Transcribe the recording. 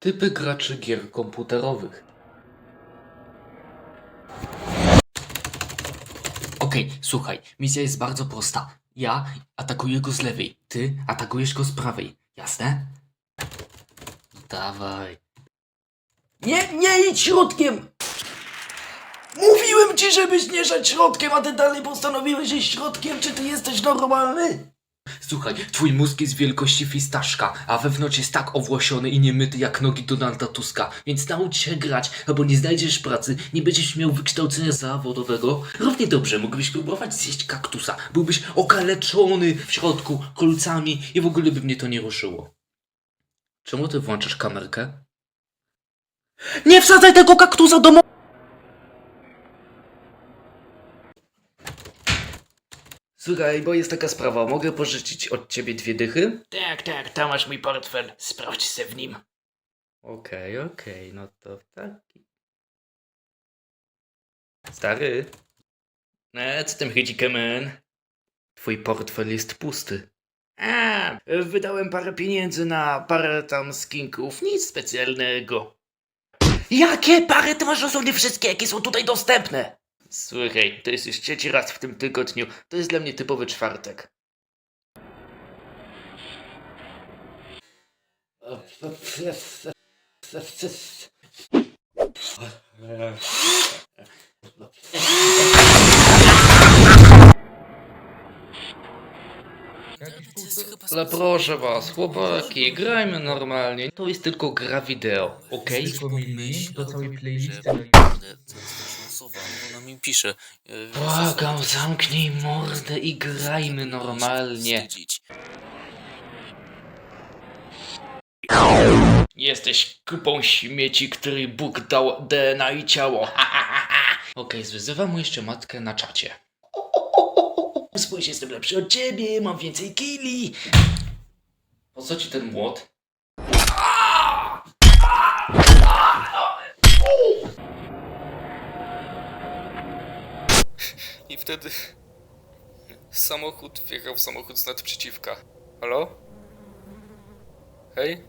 Typy graczy gier komputerowych. Okej, słuchaj, misja jest bardzo prosta. Ja atakuję go z lewej, ty atakujesz go z prawej. Jasne? Dawaj. Nie, nie idź środkiem! Mówiłem ci, żebyś nie szedł środkiem, a ty dalej postanowiłeś iść środkiem. Czy ty jesteś normalny? Słuchaj, twój mózg jest wielkości fistaszka, a wewnątrz jest tak owłosiony i niemyty jak nogi Donalda Tuska. Więc naucz się grać, albo nie znajdziesz pracy, nie będziesz miał wykształcenia zawodowego. Równie dobrze mógłbyś próbować zjeść kaktusa. Byłbyś okaleczony w środku kolcami i w ogóle by mnie to nie ruszyło. Czemu ty włączasz kamerkę? Nie wsadzaj tego kaktusa do mo- Słuchaj, bo jest taka sprawa, mogę pożyczyć od ciebie dwie dychy? Tak, tak, tam masz mój portfel. Sprawdź se w nim. Okej, okej, no to taki. Stary. E, co tym chodzi, Kemen? Twój portfel jest pusty. A, wydałem parę pieniędzy na parę tam skinków. Nic specjalnego. Jakie pary? Ty masz dosłownie wszystkie, jakie są tutaj dostępne. Słuchaj, to jest już trzeci raz w tym tygodniu. To jest dla mnie typowy czwartek. Ale proszę was, chłopaki, grajmy normalnie. To jest tylko gra wideo, okej? Przypomnij do całej playlisty. Osoba, ona mi pisze. e, Błagam, zamknij mordę i grajmy normalnie. wstydzić. Jesteś kupą śmieci, który Bóg dał DNA i ciało. Okej, zwyzywam mu jeszcze matkę na czacie. Spójrz, jestem lepszy od ciebie, mam więcej killi. Po co ci ten młot? I wtedy samochód wjechał w samochód z nadprzeciwka. Halo? Hej?